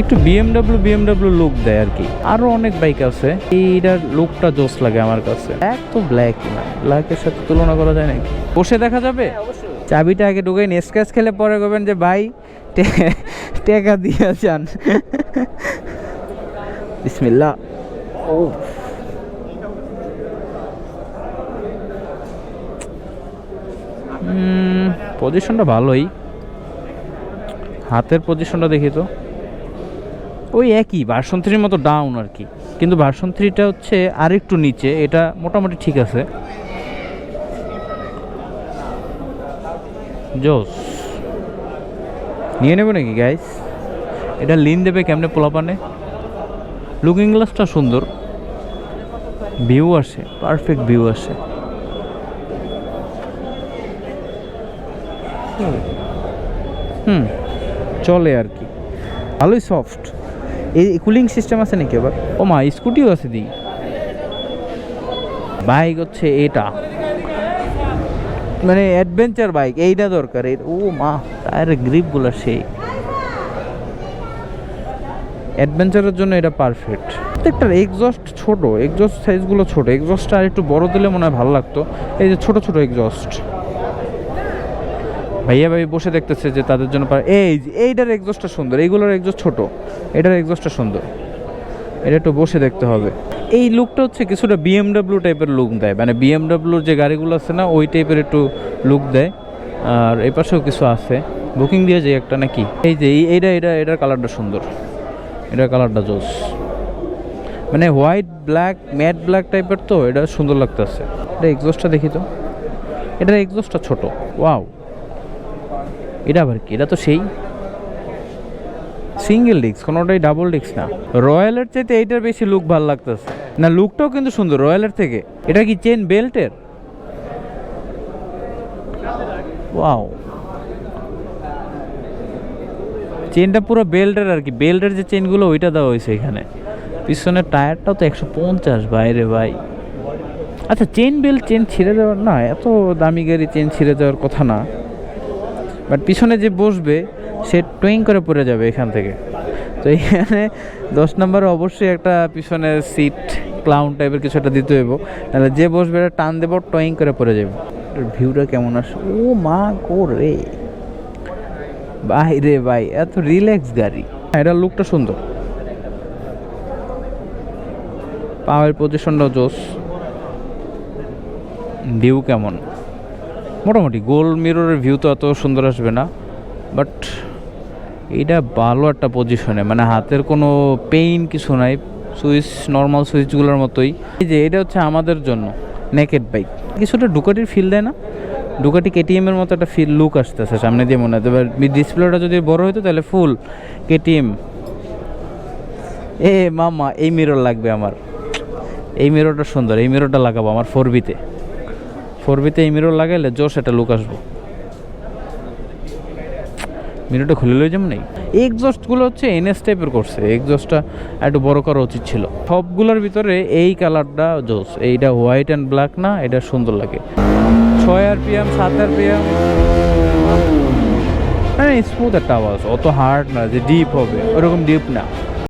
একটু BMW BMW look দেয় আর কি আরও অনেক বাইক আছে। এইটার লুকটা জোস লাগে আমার কাছে। এক তো ব্ল্যাক না। ব্ল্যাকের সাথে তুলনা করা যায় নাকি? বসে দেখা যাবে? চাবিটা আগে ঢুকে স্ক্র্যাচ খেলে পরে করবেন যে ভাই টেকা দিয়ে যান। বিসমিল্লা ও পজিশনটা ভালোই। হাতের পজিশনটা দেখি তো। ওই একই ভার্সন থ্রির মতো ডাউন আর কি। কিন্তু ভার্সন থ্রিটা হচ্ছে আরেকটু নিচে, এটা মোটামুটি ঠিক আছে। জোস। নিয়ে নেবে নাকি গাইস এটা লিন দেবে কেমনে পোলাপানে? লুকিং গ্লাসটা সুন্দর। ভিউ আসে পারফেক্ট ভিউ আসে। হুম। চলে আর কি। ভালোই সফট এই কুলিং সিস্টেম আছে নাকি আবার? ও মা স্কুটিও আছে দি। বাইক হচ্ছে এটা। মানে অ্যাডভেঞ্চার বাইক এইটা দরকার। এই ও মা টায়ারের গ্রিপগুলো সেই। অ্যাডভেঞ্চারের জন্য এটা পারফেক্ট প্রত্যেকটার এক্সস্ট ছোট এক্সস্ট সাইজগুলো ছোট। এক্সস্টটা আর একটু বড় দিলে মনে হয় ভালো লাগতো। এই যে ছোট ছোট এক্সস্ট ভাইয়া ভাই বসে দেখতেছে যে তাদের জন্য এই এইটার এক্সস্টটা সুন্দর, এইগুলোর এক্সস্ট ছোট, এটার এক্সস্টটা সুন্দর। এটা একটু বসে দেখতে হবে। এই লুকটা হচ্ছে কিছুটা বিএমডাব্লিউ টাইপের লুক দেয়। মানে বিএমডাব্লিউর যে গাড়িগুলো আছে না, ওই টাইপের একটু লুক দেয়। আর এই পাশেও কিছু আছে। বুকিং দিয়ে যে একটা নাকি? এই যে, এই- এইটা এটা এটার কালারটা সুন্দর। এটার কালারটা জোস। মানে হোয়াইট ব্ল্যাক ম্যাট ব্ল্যাক টাইপের তো, এটা সুন্দর লাগতেছে। এটা এক্সস্টটা দেখি তো। এটার এক্সস্টটা ছোট। ওয়াও এটা আবার কি? এটা তো সেই সিঙ্গেল ডিস্ক কোনোটাই ডাবল ডিস্ক না। রয়্যালের চাইতে এইটার বেশি লুক ভালো লাগতেছে। না লুকটাও কিন্তু সুন্দর রয়্যালের থেকে। এটা কি চেন বেল্টের ওয়াও চেনটা পুরো বেল্টের আর কি। বেল্টের যে চেনগুলো ওইটা দেওয়া হয়েছে এখানে। পিছনের টায়ারটাও তো একশো পঞ্চাশ বাইরে ভাই। আচ্ছা চেন বেল্ট চেন ছিঁড়ে দেওয়ার না, এত দামি গাড়ি চেন ছিঁড়ে যাওয়ার কথা না। বাট পিছনে যে বসবে সে টুইং করে পড়ে যাবে এখান থেকে। তো এখানে দশ নম্বরে অবশ্যই একটা পিছনে সিট ক্লাউন টাইপের কিছু একটা দিতে হইব। নাহলে যে বসবে এটা টান দেবো টয়িং করে পড়ে যাবে। ভিউটা কেমন আসে ও মা করে ভাই রে ভাই এত রিল্যাক্স গাড়ি। হ্যাঁ, এটার লুকটা সুন্দর। পাওয়ার পজিশনটাও জোস। ভিউ কেমন? মোটামুটি গোল মিররের ভিউ তো এত সুন্দর আসবে না বাট এইটা ভালো একটা পজিশনে মানে হাতের কোনো পেইন কিছু নাই, সুইচ নর্মাল সুইচগুলোর মতোই। এই যে, এটা হচ্ছে আমাদের জন্য নেকেড বাইক কিছুটা ডুকাটির ফিল দেয় না ডুকাটি কেটিএম এর মতো একটা ফিল লুক আসতেছে সামনে দিয়ে মনে হয়। এবার ডিসপ্লেটা যদি বড় হতো তাহলে ফুল কেটিএম এ মামা, এই মিরর লাগবে আমার। এই মিররটা সুন্দর, এই মিররটা লাগাবো আমার ফোর বিতে ফোর বিতে এই লাগাইলে জোশ একটা লুক আসব। মিররটা খুলে লই যেমন নেই? এক্সস্টগুলো হচ্ছে এনএস টাইপের করছে। এক্সস্টটা একটু বড় করা উচিত ছিল। সবগুলোর ভিতরে এই কালারটা জোস এইটা হোয়াইট অ্যান্ড ব্ল্যাক না, এটা সুন্দর লাগে। ছয় আর পিএম সাত আর পিএম হ্যাঁ স্মুথ একটা আওয়াজ। অত হার্ড না যে ডিপ হবে। ওরকম ডিপ না।